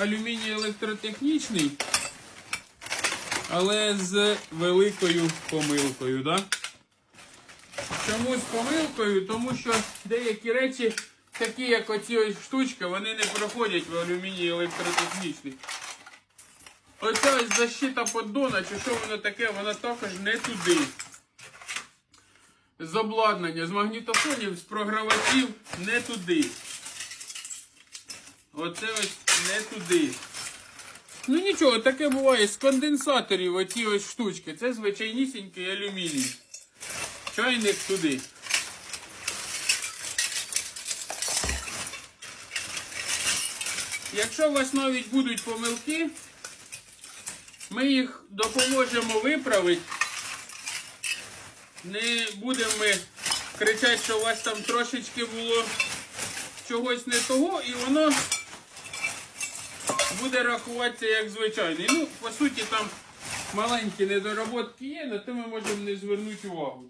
алюміній електротехнічний, але з великою помилкою. Да? Чому з помилкою? Тому що деякі речі, такі як оці ось штучки, вони не проходять в алюміній електротехнічний. Оця ось защита поддона, чи що воно таке, воно також не туди. З обладнання, з магнітофонів, з програвачів не туди. Оце ось не туди. Ну нічого, таке буває з конденсаторів оці ось штучки. Це звичайнісінький алюміній. Чайник туди. Якщо у вас навіть будуть помилки, ми їх допоможемо виправити. Не будемо ми кричати, що у вас там трошечки було чогось не того, і воно буде рахуватися як звичайний. Ну, по суті, там маленькі недоработки є, на те ми можемо не звернути увагу.